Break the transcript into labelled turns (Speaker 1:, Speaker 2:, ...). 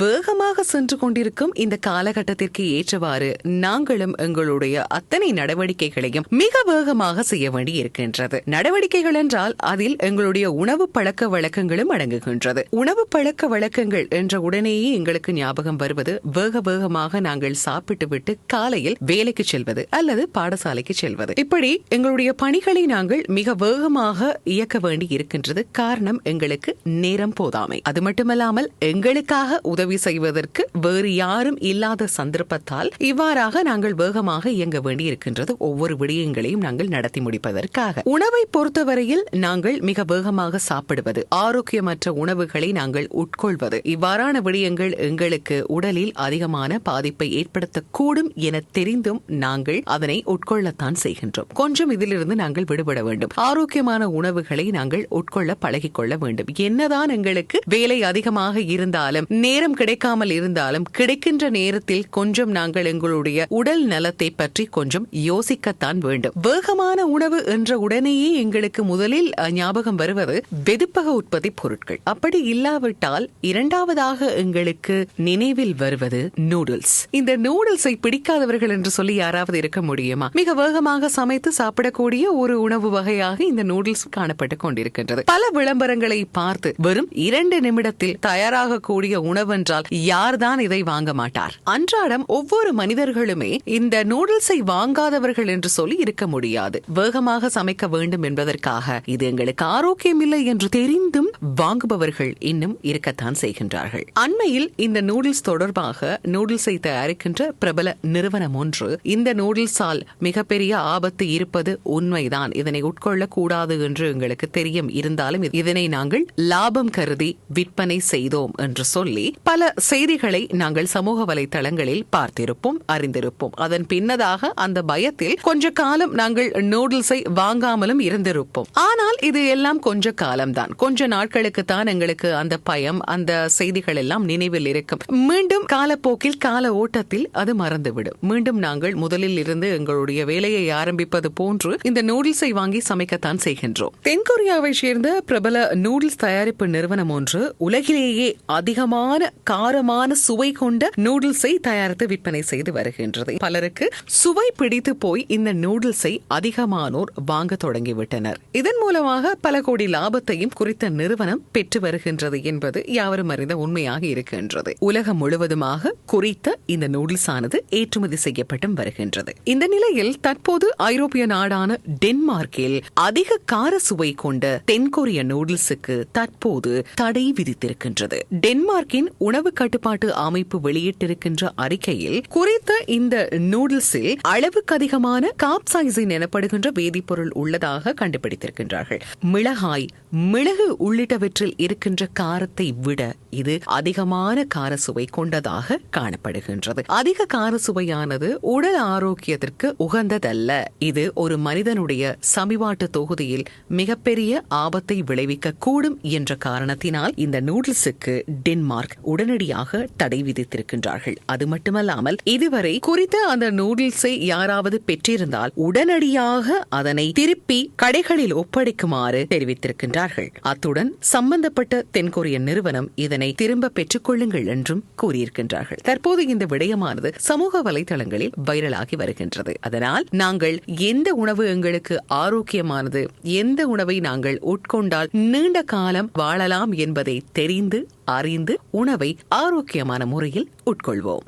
Speaker 1: வேகமாக சென்று கொண்டிருக்கும் இந்த காலகட்டத்திற்கு ஏற்றவாறு நாங்களும் எங்களுடைய அத்தனை நடவடிக்கைகளையும் மிக வேகமாக செய்ய வேண்டி இருக்கின்றது நடவடிக்கைகள் என்றால் அதில் எங்களுடைய உணவு பழக்க வழக்கங்களும் அடங்குகின்றது. உணவு பழக்க வழக்கங்கள் என்ற உடனேயே எங்களுக்கு ஞாபகம் வருவது வேக வேகமாக நாங்கள் சாப்பிட்டு விட்டு காலையில் வேலைக்கு செல்வது அல்லது பாடசாலைக்கு செல்வது. இப்படி எங்களுடைய பணிகளை நாங்கள் மிக வேகமாக இயக்க வேண்டி இருக்கின்றது காரணம் எங்களுக்கு நேரம் போதாமை. அது மட்டுமல்லாமல் எங்களுக்காக உதவி செய்வதற்கு வேறு யாரும் இல்லாத சந்தர்ப்பத்தால் இவ்வாறாக நாங்கள் வேகமாக இயங்க வேண்டியிருக்கின்றது. ஒவ்வொரு விடயங்களையும் நாங்கள் நடத்தி முடிப்பதற்காக. உணவை பொறுத்தவரையில் நாங்கள் மிக வேகமாக சாப்பிடுவது ஆரோக்கியமற்ற உணவுகளை நாங்கள் உட்கொள்வது. இவ்வாறான விடயங்கள் எங்களுக்கு உடலில் அதிகமான பாதிப்பை ஏற்படுத்தக்கூடும் என தெரிந்தும் நாங்கள் அதனை உட்கொள்ளத்தான் செய்கின்றோம். கொஞ்சம் இதிலிருந்து நாங்கள் விடுபட வேண்டும். ஆரோக்கியமான உணவுகளை நாங்கள் உட்கொள்ள பழகிக்கொள்ள வேண்டும். என்னதான் எங்களுக்கு வேலை அதிகமாக இருந்தாலும் நேரம் கிடைக்காமல் இருந்தாலும் கிடைக்கின்ற நேரத்தில் கொஞ்சம் நாங்கள் எங்களுடைய உடல் நலத்தை பற்றி கொஞ்சம் யோசிக்கத்தான் வேண்டும். வேகமான உணவு என்ற உடனேயே எங்களுக்கு முதலில் ஞாபகம் வருவது வெதுப்பக உற்பத்தி பொருட்கள். அப்படி இல்லாவிட்டால் இரண்டாவதாக எங்களுக்கு நினைவில் வருவது நூடுல்ஸ் இந்த நூடுல்ஸை பிடிக்காதவர்கள் என்று சொல்லி யாராவது இருக்க முடியுமா? மிக வேகமாக சமைத்து சாப்பிடக்கூடிய ஒரு உணவு வகையாக இந்த நூடுல்ஸ் காணப்பட்டு கொண்டிருக்கின்றது. பல விளம்பரங்களை பார்த்து வெறும் இரண்டு நிமிடத்தில் தயாராகக்கூடிய என்றால் யார்தான் இதை வாங்க மாட்டார்? அன்றாடம் ஒவ்வொரு மனிதர்களுமே இந்த நூடுல்ஸை வாங்காதவர்கள் என்று சொல்லி இருக்க முடியாது. வேகமாக சமைக்க வேண்டும் என்பதற்காக இது எங்களுக்கு ஆரோக்கியம் இல்லை என்று தெரிந்தும் வாங்குபவர்கள் இன்னும் இருக்கத்தான் செய்கின்றார்கள். அண்மையில் இந்த நூடுல்ஸ் தொடர்பாக நூடுல்ஸை தயாரிக்கின்ற பிரபல நிறுவனம் ஒன்று இந்த நூடுல்ஸால் மிகப்பெரிய ஆபத்து இருப்பது உண்மைதான். இதனை உட்கொள்ள கூடாது என்று எங்களுக்கு தெரியும். இருந்தாலும் இதனை நாங்கள் லாபம் கருதி விற்பனை செய்தோம் என்று சொல்லி பல செய்திகளை நாங்கள் சமூக வலைதளங்களில் பார்த்திருப்போம் அறிந்திருப்போம். அதன் பின்னதாக அந்த பயத்தில் கொஞ்ச காலம் நாங்கள் நூடுல்ஸை வாங்காமலும் இருந்திருப்போம். ஆனால் இது எல்லாம் கொஞ்ச காலம்தான். கொஞ்ச நாட்களுக்கு தான் எங்களுக்கு அந்த பயம் அந்த செய்திகள் எல்லாம் நினைவில் இருக்கும். மீண்டும் காலப்போக்கில் கால ஓட்டத்தில் அது மறந்துவிடும். மீண்டும் நாங்கள் முதலில் இருந்து எங்களுடைய வேலையை ஆரம்பிப்பது போன்று இந்த நூடுல்ஸை வாங்கி சமைக்கத்தான் செய்கின்றோம். தென்கொரியாவை சேர்ந்த பிரபல நூடுல்ஸ் தயாரிப்பு நிறுவனம் ஒன்று உலகிலேயே அதிகமான காரமான சுவை கொண்ட நூடுல்ஸை தயாரித்து விற்பனை செய்து வருகின்றது. பலருக்கு சுவை பிடித்து போய் இந்த நூடுல்ஸை அதிகமானோர் வாங்க தொடங்கிவிட்டனர். இதன் மூலமாக பல கோடி லாபத்தையும் குறித்த நிறுவனம் பெற்று வருகின்றது என்பது யாவரும் அறிந்த உண்மையாக இருக்கின்றது. உலகம் முழுவதுமாக குறித்த இந்த நூடுல்ஸ் ஆனது ஏற்றுமதி செய்யப்பட்டும் வருகின்றது. இந்த நிலையில் தற்போது ஐரோப்பிய நாடான டென்மார்க்கில் அதிக கார சுவை கொண்ட தென்கொரிய நூடுல்ஸுக்கு தற்போது தடை விதித்திருக்கின்றது. டென்மார்க்கின் உணவு கட்டுப்பாட்டு அமைப்பு வெளியிட்டிருக்கின்ற அறிக்கையில் குறித்த இந்த நூடுல்ஸில் அளவுக்கு அதிகமான காப்சைசின் எனப்படுகின்ற வேதிப்பொருள் உள்ளதாக கண்டுபிடித்திருக்கின்றார்கள். மிளகாய் மிளகு உள்ளிட்டவற்றில் இருக்கின்ற காரத்தை விட இது அதிகமான கார சுவை கொண்டதாக காணப்படுகின்றது. அதிக கார சுவையானது உடல் ஆரோக்கியத்திற்கு உகந்ததல்ல. இது ஒரு மனிதனுடைய சமிவாட்டு தொகுதியில் மிகப்பெரிய ஆபத்தை விளைவிக்க கூடும் என்ற காரணத்தினால் இந்த நூடுல்ஸுக்கு டென்மார்க் உடனடியாக தடை விதித்திருக்கின்றார்கள். அது மட்டுமல்லாமல் இதுவரை குறித்த அந்த நூடுல்ஸை யாராவது பெற்றிருந்தால் உடனடியாக அதனை திருப்பி கடைகளில் ஒப்படைக்குமாறு தெரிவித்திருக்கின்றார்கள். அத்துடன் சம்பந்தப்பட்ட தென்கொரிய நிறுவனம் இதனை திரும்ப பெற்றுக் கொள்ளுங்கள் என்றும் கூறியிருக்கின்றார்கள். தற்போது இந்த விடயமானது சமூக வலைதளங்களில் வைரலாகி வருகின்றது. அதனால் நாங்கள் எந்த உணவு எங்களுக்கு ஆரோக்கியமானது எந்த உணவை நாங்கள் உட்கொண்டால் நீண்ட காலம் வாழலாம் என்பதை தெரிந்து அறிந்து உணவை ஆரோக்கியமான முறையில் உட்கொள்வோம்.